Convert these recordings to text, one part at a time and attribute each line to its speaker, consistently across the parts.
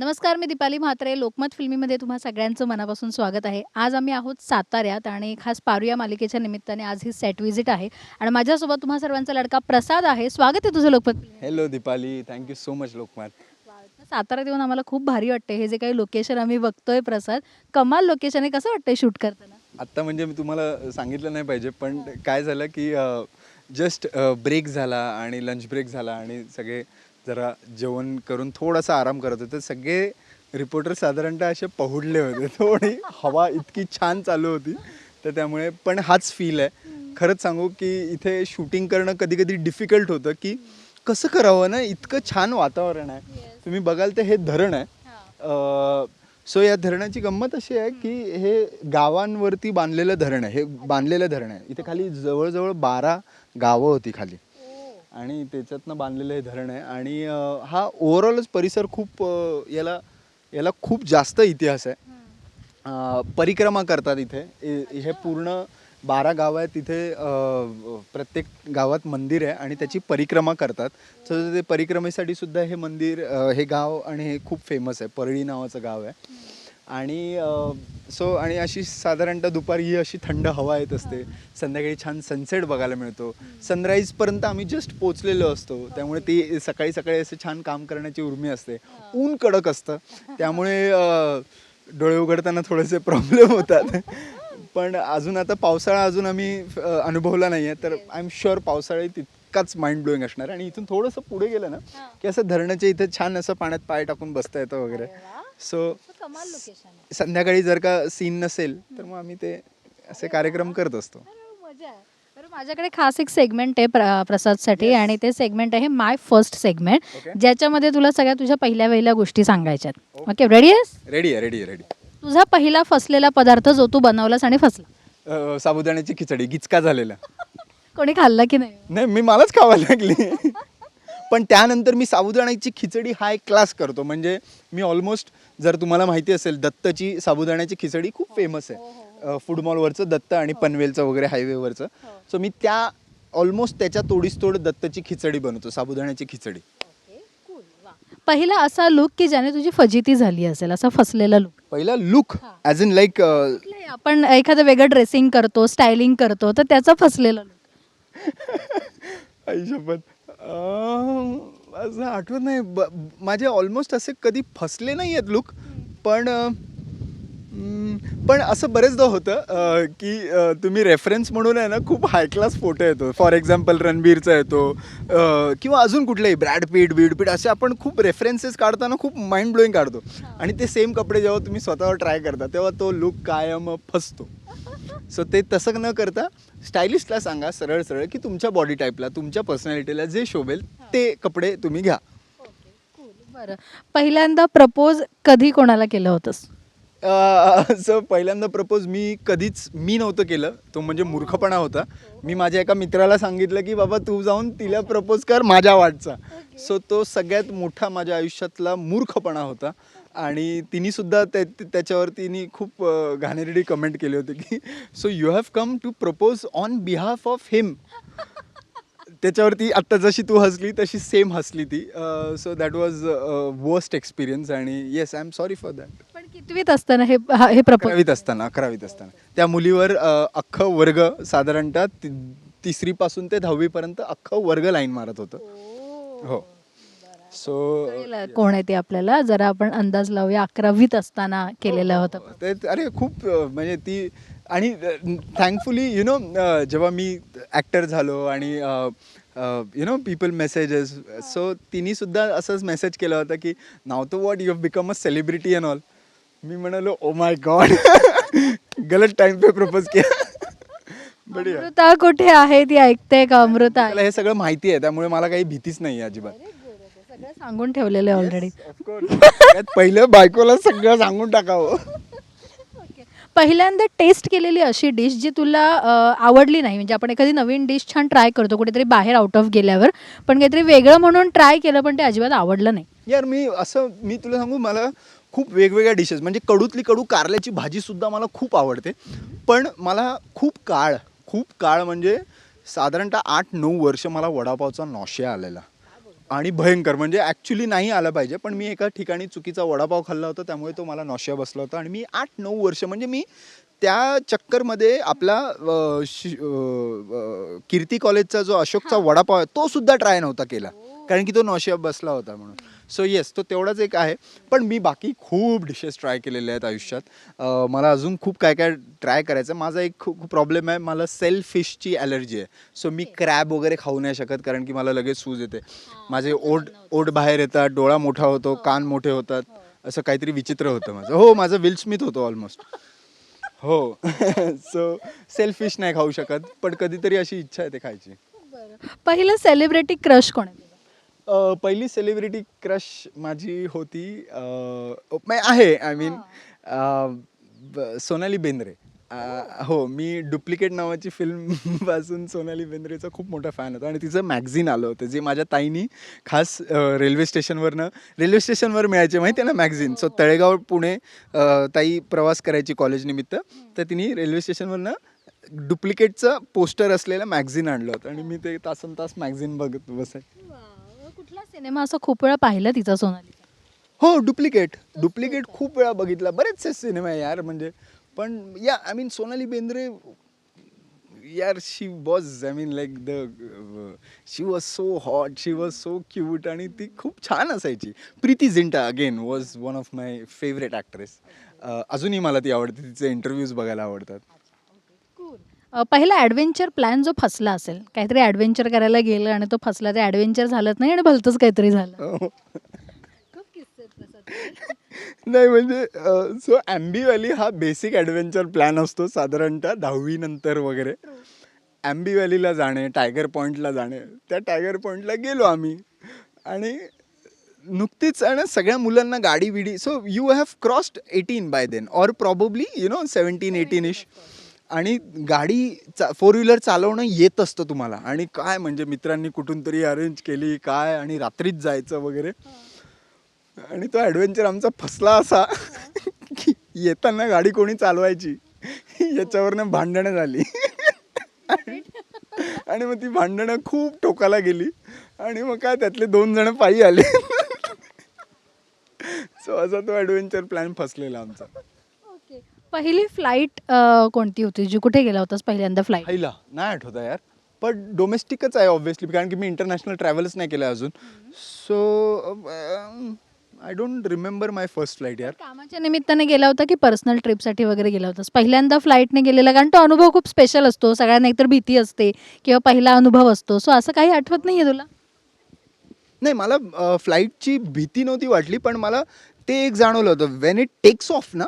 Speaker 1: नमस्कार मी दीपाली म्हात्रे. लोकमत फिल्मीमध्ये तुम्हा सगळ्यांचं मनापासून स्वागत आहे. आज आम्ही आहोत साताऱ्यात आणि खास पारुया मालिकेच्या निमित्ताने आज ही सेट व्हिजिट आहे. आणि माझ्यासोबत तुम्हा सर्वांचा लडका प्रसाद आहे. स्वागत आहे तुझं Lokmat.
Speaker 2: Hello Deepali. Thank you so much Lokmat.
Speaker 1: साताऱ्यात येऊन आम्हाला खूप भारी वाटते हे जे काही लोकेशन आम्ही बघतोय प्रसाद कमाल लोकेशन आहे. कसं वाटतंय शूट करताना?
Speaker 2: आत्ता म्हणजे मी तुम्हाला सांगितलं नाही पाहिजे पण काय झालं की जस्ट ब्रेक झाला आणि लंच ब्रेक झाला आणि सगळे जरा जेवण करून थोडासा आराम करत होते. सगळे रिपोर्टर साधारणतः असे पहुडले होते. थोडी हवा इतकी छान चालू होती. तर त्यामुळे पण हाच फील आहे. खरंच सांगू की इथे शूटिंग करणं कधी कधी डिफिकल्ट होतं की कसं करावं ना? इतकं छान वातावरण आहे. तुम्ही बघाल तर हे धरण आहे. सो या धरणाची गंमत अशी आहे की हे गावांवरती बांधलेलं धरण आहे. हे बांधलेलं धरण आहे. इथे खाली जवळजवळ बारा गावं होती खाली. आणि त्याच्यातनं बांधलेलं हे धरण आहे. आणि अं, हा ओव्हरऑलच परिसर खूप अं, याला याला खूप जास्त इतिहास आहे. अं, परिक्रमा करतात इथे. इ- हे पूर्ण बारा गाव आहेत. तिथे अं, प्रत्येक गावात मंदिर आहे आणि त्याची परिक्रमा करतात. सो ते परिक्रमेसाठी सुद्धा हे मंदिर अं, हे गाव आणि हे खूप फेमस आहे. परळी नावाचं गाव आहे. आणि सो आणि अशी साधारणतः दुपारी ही अशी थंड हवा येत असते. संध्याकाळी छान सनसेट बघायला मिळतो. सनराईजपर्यंत आम्ही जस्ट पोचलेलो असतो. त्यामुळे ती सकाळी सकाळी असं छान काम करण्याची उर्मी असते. ऊन कडक असतं. त्यामुळे डोळे उघडताना थोडेसे प्रॉब्लेम होतात. पण अजून आता पावसाळा अजून आम्ही अनुभवला नाही आहे तर आय एम शुअर पावसाळा तितकाच माइंड ब्लोईंग असणार. आहे. आणि इथून थोडंसं पुढे गेलं ना की असं धरणाच्या इथे छान असं पाण्यात पाय टाकून बसता येतं वगैरे. सो संध्याकाळी जर का सीन नसेल तर मग आम्ही ते असे कार्यक्रम करत असतो.
Speaker 1: माझ्याकडे खास एक सेगमेंट आहे प्र प्रसादसाठी आणि ते सेगमेंट आहे माय फर्स्ट सेगमेंट. ज्याच्यामध्ये तुला सगळ्या तुझ्या पहिल्या पहिल्या गोष्टी सांगायच्यात ओके रेडी आहेस?
Speaker 2: रेडी आहे रेडी आहे रेडी
Speaker 1: तुझा पहिला फसलेला पदार्थ जो तू बनवलास आणि फसला.
Speaker 2: साबुदाण्याची खिचडी गिचका झालेला.
Speaker 1: कोणी खाल्ला की नाही?
Speaker 2: नाही मी मलाच खावा लागली. पण त्यानंतर मी साबुदाण्याची खिचडी हा एक क्लास करतो. म्हणजे मी ऑलमोस्ट जर तुम्हाला माहिती असेल दत्तची साबुदाण्याची खिचडी खूप फेमस आहे. फूड मॉलवरचं दत्त आणि पनवेलचं वगैरे हायवेवरचं सो मी त्या ऑलमोस्ट त्याच्या तोडीस तोड दत्तची खिचडी बनवतो साबुदाण्याची खिचडी.
Speaker 1: पहिला असा लुक की ज्याने तुझी फजिती झाली असेल असा फसलेला लुक
Speaker 2: पहिला लुक ॲज इन लाईक
Speaker 1: आपण एखादं वेगळं ड्रेसिंग करतो स्टायलिंग करतो तर त्याचा फसलेला लुक
Speaker 2: आई शपथ. अं, असं आठवत नाही. ब माझे ऑलमोस्ट असे कधी फसले नाही आहेत लुक पण पण असं बरेचदा होतं की तुम्ही रेफरन्स म्हणून आहे ना खूप हाय क्लास फोटो येतो. फॉर एक्झाम्पल रणबीरचा येतो किंवा अजून कुठलेही ब्रॅड पीट बीड पीट असे आपण खूप रेफरन्सेस काढताना खूप माइंड ब्लोईंग काढतो. आणि ते सेम कपडे जेव्हा तुम्ही स्वतःवर ट्राय करता तेव्हा तो लुक कायम फसतो. सो ते तसं न करता स्टायलिस्टला सांगा सरळ सरळ की तुमच्या बॉडी टाईपला तुमच्या पर्सनॅलिटीला जे शोभेल ते कपडे तुम्ही घ्या.
Speaker 1: बरं. पहिल्यांदा प्रपोज कधी कोणाला केलं होतंस?
Speaker 2: सो पहिल्यांदा प्रपोज मी कधीच मी नव्हतं केलं. तो म्हणजे मूर्खपणा होता. मी माझ्या एका मित्राला सांगितलं की बाबा तू जाऊन तिला प्रपोज कर माझ्या वाटचा. सो तो सगळ्यात मोठा माझ्या आयुष्यातला मूर्खपणा होता. आणि तिने सुद्धा त्या त्याच्यावर तिने खूप घाणेरडी कमेंट केली होती की so you have come to propose on behalf of him त्याच्यावरती आत्ता जशी तू हसली तशी सेम हसली ती. So that was worst experience आणि yes I am sorry for that
Speaker 1: कितवीत असताना हे हा- हे प्रपोज
Speaker 2: अकरावीत असताना अकरावीत असताना. त्या मुलीवर अ, अख्खं वर्ग साधारणतः ति- तिसरीपासून ते दहावीपर्यंत अख्खं वर्ग लाईन मारत होतं. हो. सो
Speaker 1: कोण आहे ते आपल्याला. जरा आपण अंदाज लावूया अकरावीत असताना केलेलं होतं.
Speaker 2: ते अरे खूप अ, म्हणजे ती आणि थँकफुली यु नो जेव्हा मी ॲक्टर झालो आणि you know people messages so तिने सुद्धा असंच मेसेज केला होता की नाव तो what you have become a celebrity and all मी म्हणालो ओ माय गॉड गलत टाइम पे प्रपोज केला. बढिया.
Speaker 1: अमृता कुठे आहे? ती ऐकते का अमृता?
Speaker 2: मला हे सगळं माहिती आहे त्यामुळे मला काही भीतीच नाही आहे अजिबात.
Speaker 1: सगळं सांगून ठेवलेलं आहे ऑलरेडी
Speaker 2: पहिलं बायकोला सगळं सांगून टाकावं.
Speaker 1: पहिल्यांदा टेस्ट केलेली अशी डिश जी तुला अं, आवडली नाही म्हणजे आपण एखादी नवीन डिश छान ट्राय करतो कुठेतरी बाहेर आउट ऑफ गेल्यावर पण काहीतरी वेगळं म्हणून ट्राय केलं पण ते अजिबात आवडलं नाही.
Speaker 2: यार मी असं मी तुला सांगू मला खूप वेगवेगळ्या डिशेस म्हणजे कडूतली कडू कारल्याची भाजी सुद्धा मला खूप आवडते. पण मला खूप काळ खूप काळ म्हणजे साधारणतः आठ नऊ वर्ष मला वडापावचा नॉशिया आलेला. आणि भयंकर म्हणजे ॲक्च्युली नाही आला पाहिजे पण मी एका ठिकाणी चुकीचा वडापाव खाल्ला होता त्यामुळे तो मला नॉशिया बसला होता. आणि मी आठ नऊ वर्ष म्हणजे मी त्या चक्करमध्ये आपला शि- कीर्ती कॉलेजचा जो अशोकचा वडापाव आहे तो सुद्धा ट्राय नव्हता केला. कारण की तो नॉशिया बसला होता म्हणून. सो येस तो तेवढाच एक आहे. पण मी बाकी खूप डिशेस ट्राय केलेले आहेत आयुष्यात. मला अजून खूप काय काय ट्राय करायचं. माझा एक खूप प्रॉब्लेम आहे मला सेल फिशची ॲलर्जी आहे. सो मी क्रॅब वगैरे खाऊ नाही शकत कारण की मला लगेच सूज येते. माझे ओठ ओठ बाहेर येतात डोळा मोठा होतो कान मोठे होतात. असं काहीतरी विचित्र होतं माझं. हो माझं विल स्मिथ होतो ऑलमोस्ट हो. सो सेल्फिश नाही खाऊ शकत पण कधीतरी अशी इच्छा आहे ते खायची.
Speaker 1: पहिलं सेलिब्रिटी क्रश कोण?
Speaker 2: अ, पहिली सेलिब्रिटी क्रश माझी होती अ, मै- आहे I mean Sonali Bendre. Uh, हो मी डुप्लिकेट नावाची फिल्म पासून सोनाली बेंद्रेचा खूप मोठा फॅन होता. आणि तिचं मॅगझिन आलं होतं जे माझ्या ताईनी खास अ, रेल्वे स्टेशनवरनं रेल्वे स्टेशनवर मिळायचे माहिती आहे ना मॅगझिन सो तळेगाव पुणे अ, ताई प्रवास करायची कॉलेजनिमित्त तर तिने रेल्वे स्टेशनवरनं डुप्लिकेटचं पोस्टर असलेलं मॅगझिन आणलं होतं. आणि मी ते तासन तास मॅगझिन बघत बसायचं
Speaker 1: सिनेमा असं खूप वेळा पाहिला तिचा सोनाली
Speaker 2: हो डुप्लिकेट. डुप्लिकेट खूप वेळा बघितला. बरेचसे सिनेमा आहे यार म्हणजे पण या आय मीन सोनाली बेंद्रे यार she was I mean like the she was so hot she was so cute आणि ती खूप छान असायची. Preity Zinta again was one of my favourite actress अजूनही मला ती आवडते तिचे इंटरव्ह्यूज बघायला आवडतात.
Speaker 1: पहिला ॲडव्हेंचर प्लॅन जो फसला असेल काहीतरी ॲडव्हेंचर करायला गेलं आणि तो फसला ते ॲडव्हेंचर झालंच नाही आणि भलतंच काहीतरी झालं.
Speaker 2: हो. नाही म्हणजे सो ॲम्बी व्हॅली हा बेसिक ॲडव्हेंचर प्लॅन असतो साधारणतः दहावी नंतर वगैरे. ॲम्बी व्हॅलीला जाणे टायगर पॉईंटला जाणे त्या टायगर पॉईंटला गेलो आम्ही. आणि नुकतीच आणि सगळ्या मुलांना गाडी बिडी so you have crossed eighteen by then or probably you know seventeen eighteen ish आणि गाडी चा फोर व्हीलर चालवणं येत असतं तुम्हाला. आणि काय म्हणजे मित्रांनी कुठून तरी अरेंज केली काय आणि रात्रीच जायचं वगैरे. आणि तो ॲडव्हेंचर आमचा फसला असा की येताना गाडी कोणी चालवायची? याच्यावरनं भांडणं झाली. आणि मग ती भांडणं खूप टोकाला गेली. आणि मग काय त्यातले दोन जण पायी आले. सो असा तो ॲडव्हेंचर प्लॅन फसलेला आमचा.
Speaker 1: पहिली फ्लाईट कोणती होती? जी कुठे गेला होतास पहिल्यांदा फ्लाईट
Speaker 2: पहिला नाही आठवत आहे यार. पण डोमेस्टिकच आहे ऑब्व्हियसली कारण की मी इंटरनॅशनल ट्रॅव्हलच नाही केलं अजून. So I don't remember my first flight यार.
Speaker 1: कामाच्या निमित्ताने गेला होता की पर्सनल ट्रिपसाठी वगैरे गेला होतास? पहिल्यांदा फ्लाईटने गेलेला कारण तो अनुभव खूप स्पेशल असतो. सगळ्यांना एकतर भीती असते किंवा पहिला अनुभव असतो. सो असं काही आठवत नाहीये तुला?
Speaker 2: नाही मला फ्लाईटची भीती नव्हती वाटली पण मला ते एक जाणवलं होतं. वेन इट टेक्स ऑफ ना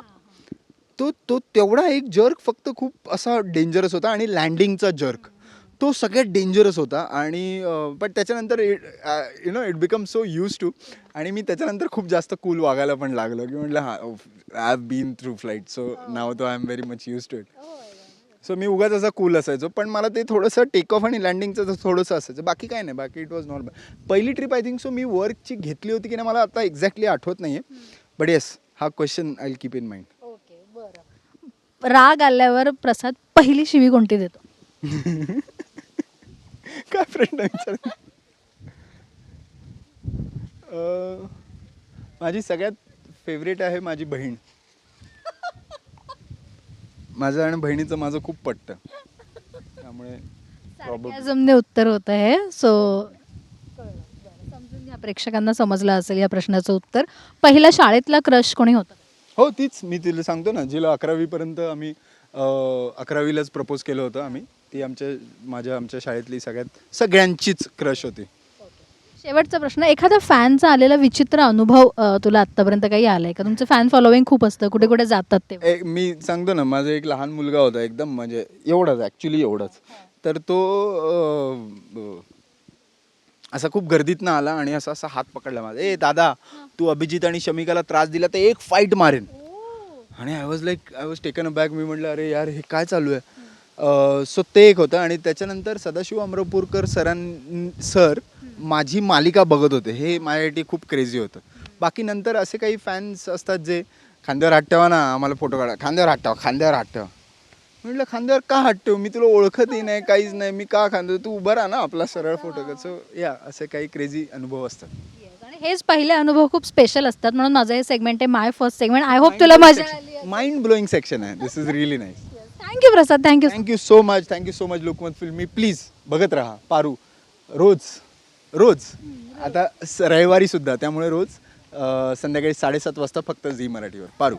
Speaker 2: तो तो तेवढा एक जर्क फक्त खूप असा डेंजरस होता आणि लँडिंगचा जर्क तो सगळ्यात डेंजरस होता आणि बट त्याच्यानंतर त्याच्यानंतर you know it become so use to आणि मी त्याच्यानंतर खूप जास्त कूल वागायला पण लागलो. की म्हटलं हा I have been through flight so नाव तो I am very much use to it so मी उगाच असा कूल असायचो पण मला ते थोडंसं टेक ऑफ आणि लँडिंगचं थोडंसं असायचं. बाकी काय नाही बाकी इट वॉज नॉर्मल पहिली ट्रिप आय थिंक सो मी वर्कची घेतली होती की नाही मला आता एक्झॅक्टली आठवत नाही आहे बट येस हा question I keep in mind
Speaker 1: राग आल्यावर प्रसाद पहिली शिवी कोणती देतो?
Speaker 2: काय प्रश्न विचार माझी सगळ्यात फेवरेट आहे माझी बहीण. माझं आणि बहिणीचं माझं खूप पटतं त्यामुळे
Speaker 1: sarcasmने उत्तर होत आहे. सो समजून घ्या प्रेक्षकांना समजलं असेल या प्रश्नाचं उत्तर. पहिला शाळेतला क्रश कोणी होता?
Speaker 2: हो तीच मी तिला सांगतो ना जिला अकरावीपर्यंत आम्ही अं, अकरावीलाच प्रपोज केलं होतं आम्ही. ती आमच्या माझ्या आमच्या शाळेतली सगळ्यात सगळ्यांचीच क्रश होती.
Speaker 1: शेवटचा प्रश्न एखादा फॅनचा आलेला विचित्र अनुभव अ, तुला आतापर्यंत काही आलाय का? तुमचं फॅन फॉलोविंग खूप असतं कुठे कुठे जातात ते.
Speaker 2: एक मी सांगतो ना माझा एक लहान मुलगा होता एकदम म्हणजे एवढाच ॲक्च्युली एवढाच. तर तो अं, असा खूप गर्दीतनं आला आणि असा असा हात पकडला माझा. ए दादा तू अभिजित आणि शमिकाला त्रास दिला तर एक फाईट मारेन. आणि I was like I was taken aback मी म्हटलं अरे यार हे काय चालू आहे? सो ते एक होतं आणि त्याच्यानंतर सदाशिव अमरपूरकर सरां सर माझी मालिका बघत होते. हे माझ्यासाठी खूप क्रेझी होतं. बाकी नंतर असे काही फॅन्स असतात जे खांद्यावर हात ठेवा ना आम्हाला फोटो काढा. खांद्यावर हात ठेवा खांद्यावर हात ठेवा. म्हटलं खांद्यावर का ठेव मी तुला ओळखतही नाही काहीच नाही. मी का खांदो? तू उभा राहा ना आपला सरळ फोटो. कसं या असे काही क्रेझी अनुभव असतात.
Speaker 1: आणि हेच पहिले अनुभव खूप स्पेशल असतात. म्हणून माझं हे सेगमेंट आहे my first segment I hope तुला मजा आली
Speaker 2: माइंड ब्लोईंग सेक्शन आहे. This is really nice
Speaker 1: thank you Prasad thank you
Speaker 2: thank you so much thank you so much Lokmat Filmy please बघत राहा. पारू. रोज रोज. आता स- रविवारी सुद्धा. त्यामुळे रोज अं, संध्याकाळी साडेसात वाजता फक्त झी मराठीवर. पारू.